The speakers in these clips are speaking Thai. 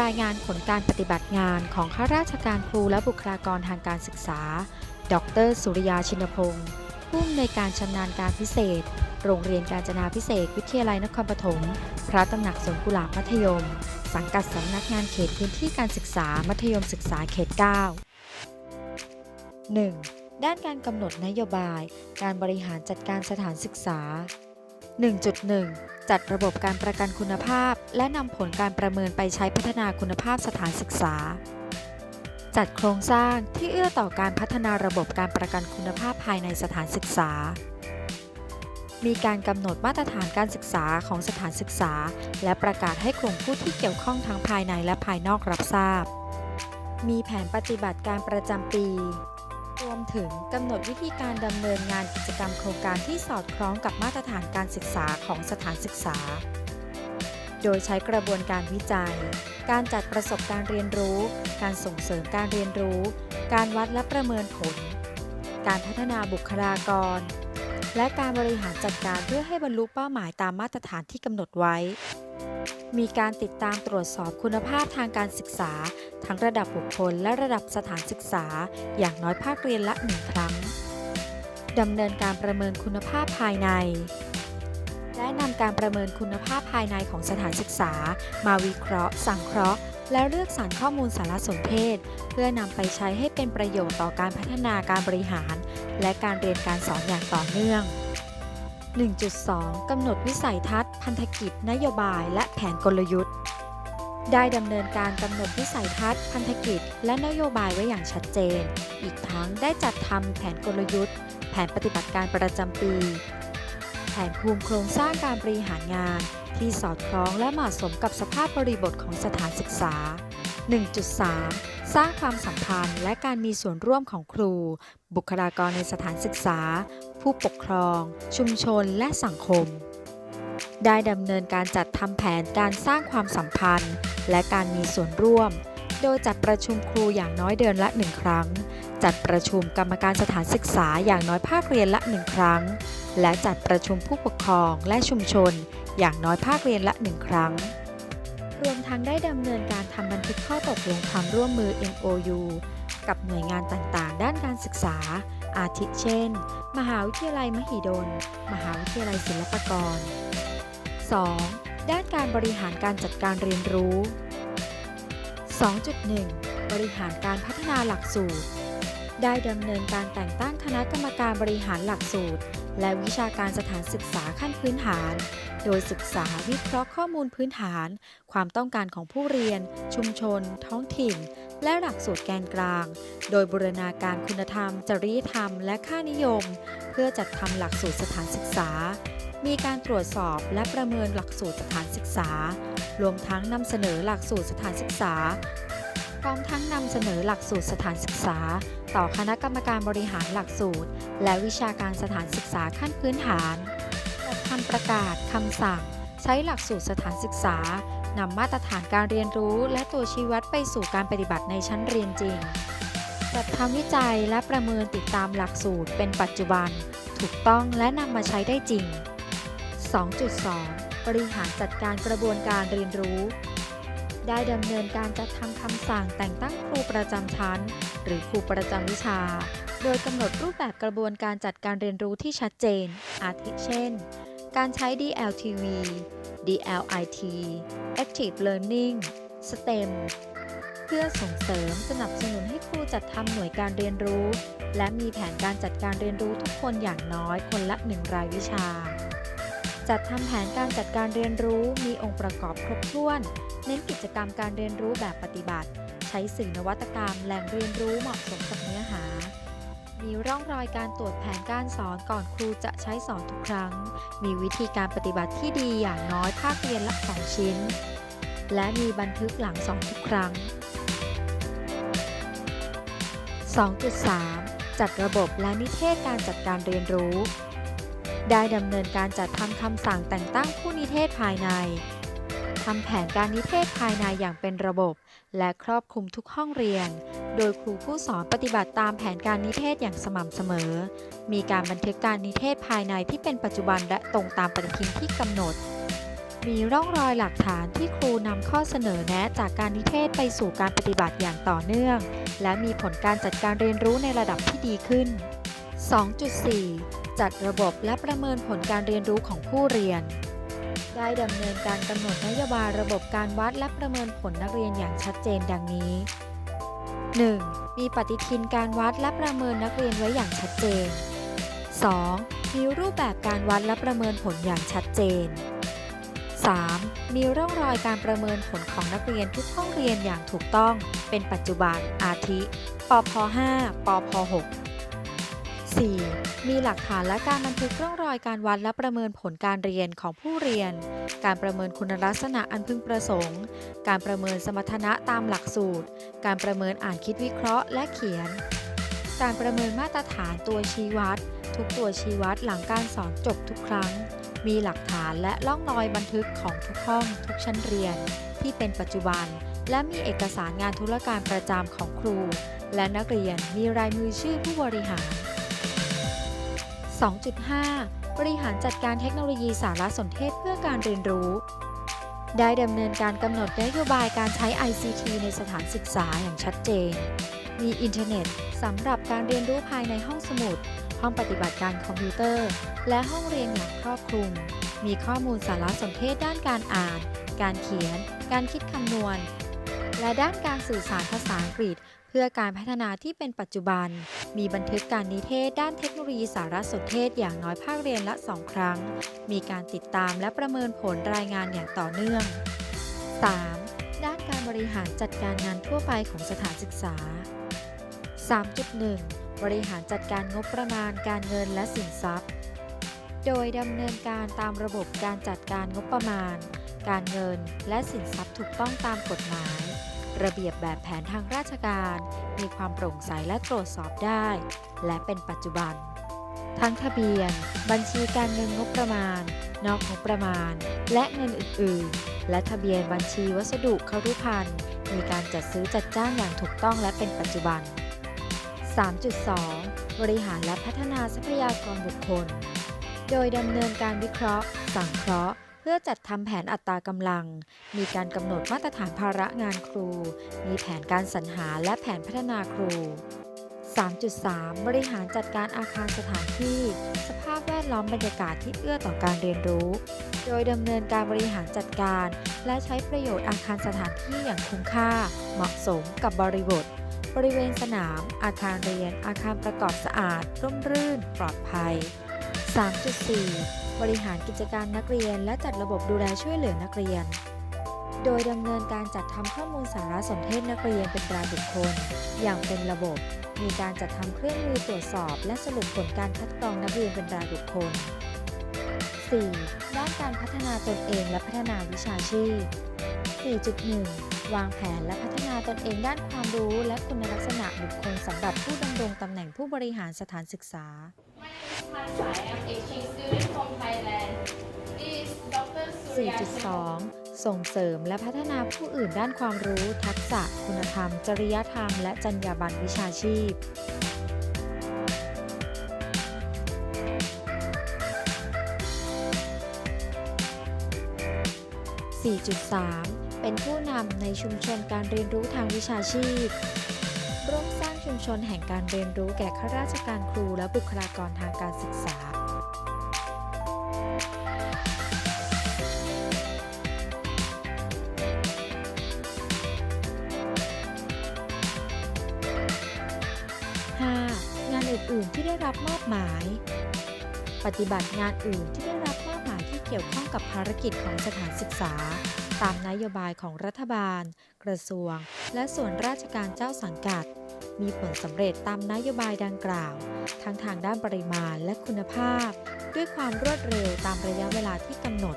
รายงานผลการปฏิบัติงานของข้าราชการครูและบุคลากรทางการศึกษา ดร สุริยาชินพงศ์ผู้อำนวยการชำนาญการพิเศษ โรงเรียนการจนาพิเศษ วิทยาลัยนครปฐม พระตำหนักสวนกุหลาบมัธยม สังกัดสำนักงานเขตพื้นที่การศึกษา มัธยมศึกษาเขต 9 1. ด้านการกำหนดนโยบาย การบริหารจัดการสถานศึกษา 1.1 จัดระบบการประกันคุณภาพ และนำผลการประเมินไปใช้พัฒนาคุณภาพสถานศึกษา จัดโครงสร้างที่เอื้อต่อการพัฒนาระบบการประกันคุณภาพภายในสถานศึกษา มีการกำหนดมาตรฐานการศึกษาของสถานศึกษา และประกาศให้กลุ่มผู้ที่เกี่ยวข้องทั้งภายในและภายนอกรับทราบ มีแผนปฏิบัติการประจำปี รวมถึงกำหนดวิธีการดำเนินงานกิจกรรมโครงการที่สอดคล้องกับมาตรฐานการศึกษาของสถานศึกษา โดยใช้กระบวนการวิจัย การจัดประสบการณ์เรียนรู้ การส่งเสริมการเรียนรู้ การวัดและประเมินผล การพัฒนาบุคลากร และการบริหารจัดการเพื่อให้บรรลุเป้าหมายตามมาตรฐานที่กำหนดไว้มีการติดตามตรวจสอบคุณภาพทางการศึกษา ทั้งระดับบุคคลและระดับสถานศึกษา อย่างน้อยภาคเรียนละหนึ่งครั้งดำเนินการประเมินคุณภาพภายใน และนำการประเมินคุณภาพภายในของสถานศึกษา มาวิเคราะห์ สังเคราะห์ และเลือกสรรข้อมูลสารสนเทศ เพื่อนำไปใช้ให้เป็นประโยชน์ต่อการพัฒนาการบริหาร และการเรียนการสอนอย่างต่อเนื่อง 1.2 กำหนดวิสัยทัศน์ พันธกิจ นโยบาย และแผนกลยุทธ์ ได้ดำเนินการกำหนดวิสัยทัศน์ พันธกิจ และนโยบายไว้อย่างชัดเจน อีกทั้งได้จัดทำแผนกลยุทธ์ แผนปฏิบัติการประจำปี แผนภูมิโครงสร้างการบริหารงาน ที่สอดคล้องและเหมาะสมกับสภาพบริบทของสถานศึกษา 1.3 สร้างความสัมพันธ์และการมีส่วนร่วมของครู บุคลากรในสถานศึกษา ผู้ปกครอง ชุมชน และสังคมได้ดำเนินการจัดทำแผนการสร้างความสัมพันธ์ และการมีส่วนร่วม โดยจัดประชุมครูอย่างน้อยเดือนละหนึ่งครั้ง จัดประชุมกรรมการสถานศึกษาอย่างน้อยภาคเรียนละหนึ่งครั้ง และจัดประชุมผู้ปกครองและชุมชน อย่างน้อยภาคเรียนละหนึ่งครั้ง รวมทั้งได้ดำเนินการทำบันทึกข้อตกลงความร่วมมือ MOU กับหน่วยงานต่างๆ ด้านการศึกษา อาทิเช่น มหาวิทยาลัยมหิดล มหาวิทยาลัยศิลปากร 2. ด้านการบริหารการจัดการเรียนรู้ 2.1 บริหารการพัฒนาหลักสูตร ได้ดำเนินการแต่งตั้งคณะกรรมการบริหารหลักสูตร และวิชาการสถานศึกษาขั้นพื้นฐาน โดยศึกษาวิเคราะห์ข้อมูลพื้นฐาน ความต้องการของผู้เรียน ชุมชน ท้องถิ่น และหลักสูตรแกนกลาง โดยบูรณาการคุณธรรม จริยธรรม และค่านิยม เพื่อจัดทำหลักสูตรสถานศึกษา มีการตรวจสอบและประเมินหลักสูตรสถานศึกษา รวมทั้งนำเสนอหลักสูตรสถานศึกษาพร้อมทั้งนำเสนอหลักสูตรสถานศึกษา ต่อคณะกรรมการบริหารหลักสูตร และวิชาการสถานศึกษาขั้นพื้นฐานจัดทำประกาศคำสั่ง ใช้หลักสูตรสถานศึกษานำมาตรฐานการเรียนรู้ และตัวชี้วัดไปสู่การปฏิบัติในชั้นเรียนจริงจัดทำวิจัยและประเมินติดตามหลักสูตรเป็นปัจจุบัน ถูกต้องและนำมาใช้ได้จริง 2.2 บริหารจัดการกระบวนการเรียนรู้ ได้ดำเนินการจัดทำคำสั่งแต่งตั้งครูประจำชั้น หรือครูประจำวิชา โดยกำหนดรูปแบบกระบวนการจัดการเรียนรู้ที่ชัดเจน อาทิเช่น การใช้ DLTV DLIT Active Learning STEM เพื่อส่งเสริมสนับสนุนให้ครูจัดทำหน่วยการเรียนรู้ และมีแผนการจัดการเรียนรู้ทุกคนอย่างน้อยคนละหนึ่งรายวิชา จัดทำแผนการจัดการเรียนรู้มีองค์ประกอบครบถ้วน เน้นกิจกรรมการเรียนรู้แบบปฏิบัติ ใช้สื่อนวัตกรรมแหล่งเรียนรู้เหมาะสมกับเนื้อหา มีร่องรอยการตรวจแผนการสอนก่อนครูจะใช้สอนทุกครั้ง มีวิธีการปฏิบัติที่ดีอย่างน้อยภาคเรียนละสองชิ้น และมีบันทึกหลังสอนทุกครั้ง 2.3 จัดระบบและนิเทศการจัดการเรียนรู้ ได้ดำเนินการจัดทำคำสั่งแต่งตั้งผู้นิเทศภายในทำแผนการนิเทศภายในอย่างเป็นระบบ และครอบคลุมทุกห้องเรียน โดยครูผู้สอนปฏิบัติตามแผนการนิเทศอย่างสม่ำเสมอ มีการบันทึกการนิเทศภายในที่เป็นปัจจุบันและตรงตามปฏิทินที่กำหนดมมีร่องรอยหลักฐานที่ครูนำข้อเสนอแนะจากการนิเทศไปสู่การปฏิบัติอย่างต่อเนื่อง และมีผลการจัดการเรียนรู้ในระดับที่ดีขึ้น 2.4 จัดระบบและประเมินผลการเรียนรู้ของผู้เรียน ได้ดำเนินการกำหนดนโยบายระบบการวัดและประเมินผลนักเรียนอย่างชัดเจนดังนี้ 1. มีปฏิทินการวัดและประเมินนักเรียนไว้อย่างชัดเจน 2. มีรูปแบบการวัดและประเมินผลอย่างชัดเจน 3. มีร่องรอยการประเมินผลของนักเรียนทุกห้องเรียนอย่างถูกต้อง เป็นปัจจุบันอาทิ ปพ 5 ปพ 6 4. มีหลักฐานและการบันทึกร่องรอยการวัดและประเมินผลการเรียนของผู้เรียน การประเมินคุณลักษณะอันพึงประสงค์ การประเมินสมรรถนะตามหลักสูตร การประเมินอ่านคิดวิเคราะห์และเขียน การประเมินมาตรฐานตัวชี้วัด ทุกตัวชี้วัดหลังการสอนจบทุกครั้ง มีหลักฐานและล่องรอยบันทึกของทุกห้องทุกชั้นเรียน ที่เป็นปัจจุบัน และมีเอกสารงานธุรการประจำของครู และนักเรียนมีรายมือชื่อผู้บริหาร 2.5 บริหารจัดการเทคโนโลยีสารสนเทศเพื่อการเรียนรู้ ได้ดำเนินการกำหนดนโยบายการใช้ ICT ในสถานศึกษาอย่างชัดเจน มีอินเทอร์เน็ตสำหรับการเรียนรู้ภายในห้องสมุด ห้องปฏิบัติการคอมพิวเตอร์ และห้องเรียนอย่างครอบคลุม มีข้อมูลสารสนเทศด้านการอ่าน การเขียน การคิดคำนวณ และด้านการสื่อสารภาษาอังกฤษ เพื่อการพัฒนาที่เป็นปัจจุบัน มีบันทึกการนิเทศด้านเทคโนโลยีสารสนเทศอย่างน้อยภาคเรียนละ 2 ครั้ง มีการติดตามและประเมินผลรายงานอย่างต่อเนื่อง 3. ด้านการบริหารจัดการงานทั่วไปของสถานศึกษา 3.1 บริหารจัดการงบประมาณการเงินและสินทรัพย์ โดยดำเนินการตามระบบการจัดการงบประมาณ การเงินและสินทรัพย์ถูกต้องตามกฎหมาย ระเบียบแบบแผนทางราชการ มีความโปร่งใสและตรวจสอบได้ และเป็นปัจจุบัน ทั้งทะเบียน บัญชีการเงินงบประมาณ นอกงบประมาณ และเงินอื่น ๆ และทะเบียนบัญชีวัสดุครุภัณฑ์มีการจัดซื้อจัดจ้างอย่างถูกต้องและเป็นปัจจุบัน 3.2 บริหารและพัฒนาทรัพยากรบุคคล โดยดำเนินการวิเคราะห์ สังเคราะห์ พื่อจัดทำแผนอัตรากำลัง มีการกำหนดมาตรฐานภาระงานครู มีแผนการสรรหาและแผนพัฒนาครู 3.3 บริหารจัดการอาคารสถานที่ สภาพแวดล้อมบรรยากาศที่เอื้อต่อการเรียนรู้ โดยดำเนินการบริหารจัดการ และใช้ประโยชน์อาคารสถานที่อย่างคุ้มค่า เหมาะสมกับบริบท บริเวณสนาม อาคารเรียน อาคารประกอบสะอาด ร่มรื่น ปลอดภัย 3.4 บริหารกิจการนักเรียน และจัดระบบดูแลช่วยเหลือนักเรียน โดยดำเนินการจัดทำข้อมูลสารสนเทศนักเรียนเป็นรายบุคคล อย่างเป็นระบบ มีการจัดทำเครื่องมือตรวจสอบ และสรุปผลการคัดกรองนักเรียนเป็นรายบุคคล 4. ด้านการพัฒนาตนเองและพัฒนาวิชาชีพ 4.1 วางแผนและพัฒนาตนเองด้านความรู้และคุณลักษณะบุคคลสำหรับผู้ดำรงตำแหน่งผู้บริหารสถานศึกษา My name is Hansai. I'm exchange student from Thailand. This Dr. Surya 4.2 ส่งเสริมและพัฒนาผู้อื่นด้านความรู้ ทักษะ คุณธรรม จริยธรรม และจรรยาบรรณวิชาชีพ 4.3 เป็นผู้นำในชุมชนการเรียนรู้ทางวิชาชีพ นแห่งการเรียนรู้แก่ข้าราชการครูและบุคลากรทางการศึกษา 5. งานอื่น ๆ ที่ได้รับมอบหมาย ปฏิบัติงานอื่นที่ได้รับมอบหมายที่เกี่ยวข้องกับภารกิจของสถานศึกษา ตามนโยบายของรัฐบาล กระทรวง และส่วนราชการเจ้าสังกัด มีผลสำเร็จตามนโยบายดังกล่าว ทั้งทางด้านปริมาณและคุณภาพ ด้วยความรวดเร็วตามระยะเวลาที่กำหนด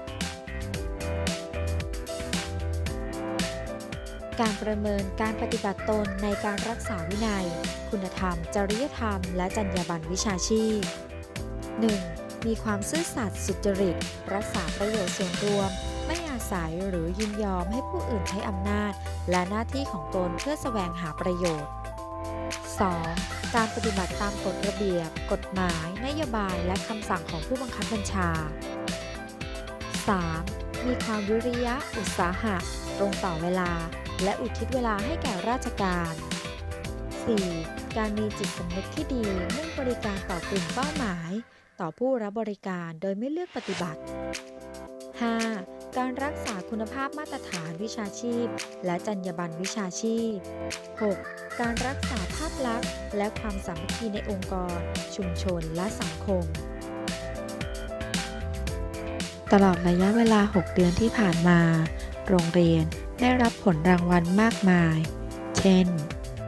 การประเมินการปฏิบัติตนในการรักษาวินัย คุณธรรม จริยธรรม และจรรยาบรรณวิชาชีพ 1. มีความซื่อสัตย์สุจริต รักษาประโยชน์ส่วนรวมไม่อาศัยหรือยินยอมให้ผู้อื่นใช้อำนาจ และหน้าที่ของตนเพื่อแสวงหาประโยชน์ 2. การปฏิบัติตามกฎระเบียบ กฎหมาย นโยบาย และคำสั่งของผู้บังคับบัญชา 3. มีความวิริยะ อุตสาหะ ตรงต่อเวลา และอุทิศเวลาให้แก่ราชการ 4. การมีจิตสำนึกที่ดีมุ่งบริการต่อกลุ่มเป้าหมาย ต่อผู้รับบริการโดยไม่เลือกปฏิบัติ 5. การรักษาคุณภาพมาตรฐานวิชาชีพ และจรรยาบรรณวิชาชีพ 6. การรักษาภาพลักษณ์ และความสามัคคีในองค์กร ชุมชนและสังคม ตลอดระยะเวลา 6 เดือนที่ผ่านมา โรงเรียนได้รับผลรางวัลมากมาย เช่น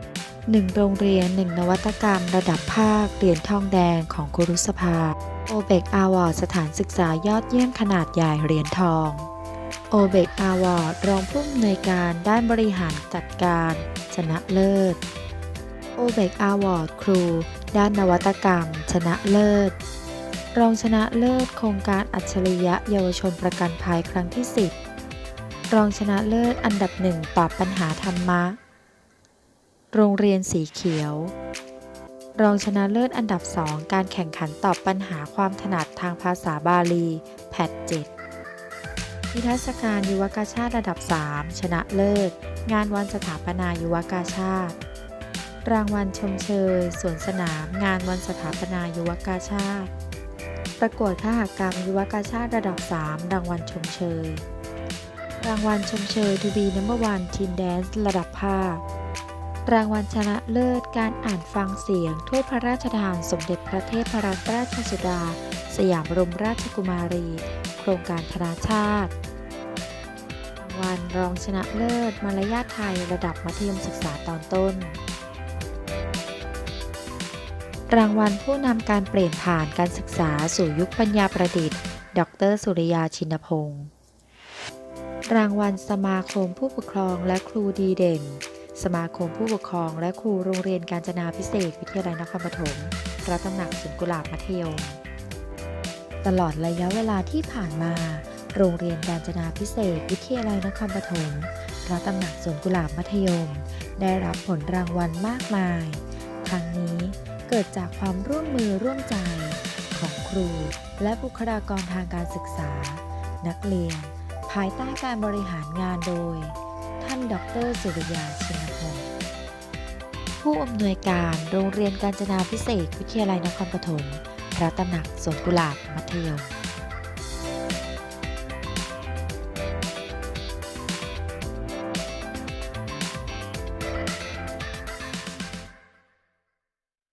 1 โรงเรียน 1 นวัตกรรม ระดับภาค เหรียญทองแดงของครุสภาโอเบกอาวอร์สถานศึกษายอดเยี่ยมขนาดใหญ่เหรียญทอง โอเบกอาวอร์ดรองผู้อำนวยการด้านบริหารจัดการ ชนะเลิศโอเบกอาวอร์ดครู ด้านนวัตกรรม ชนะเลิศ รองชนะเลิศโครงการอัจฉริยะเยาวชนประกันภัยครั้งที่ 10 รองชนะเลิศอันดับหนึ่งตอบปัญหาธรรมะ โรงเรียนสีเขียว รองชนะเลิศอันดับ2การแข่งขันตอบปัญหาความถนัดทางภาษาบาลี แพท7 นิทรรศการยุวกาชาติระดับ 3 ชนะเลิศ งานวันสถาปนายุวกาชาติ รางวัลชมเชยสวนสนาม งานวันสถาปนายุวกาชาติ ประกวดขหกรรมยุวกาชาติระดับ 3 รางวัลชมเชย รางวัลชมเชยทูบีนัมเบอร์วันทีมแดนซ์ระดับภาค รางวัลชนะเลิศการอ่านฟังเสียงถ้วยพระราชทานสมเด็จพระเทพรัตนราชสุดา สยามบรมราชกุมารี ครงการธนาชาติรางวัลรองชนะเลิศมารยาทไทยระดับมัธยมศึกษาตอนต้น รางวัลผู้นำการเปลี่ยนผ่านการศึกษาสู่ยุคปัญญาประดิษฐ์ ดร สุริยาชินพงศ์รางวัลสมาคมผู้ปกครองและครูดีเด่น สมาคมผู้ปกครองและครูโรงเรียนการจนาพิเศษวิทยาลัยนครปฐมระตำหนักสวนกุหลาบมัธยม ตลอดระยะเวลาที่ผ่านมา โรงเรียนการจนาพิเศษ วิทยาลัยนครปฐมพระตำหนักสวนกุหลาบมัธยม ได้รับผลรางวัลมากมาย ทั้งนี้เกิดจากความร่วมมือร่วมใจของครู และบุคลากรทางการศึกษา นักเรียน ภายใต้การบริหารงานโดย ท่านดรสุริยาชินพงศ์ผู้อำนวยการโรงเรียนการจนาพิเศษวิทยาลัยนครปฐม ระตำหนักสวนกุหลาบมัธยม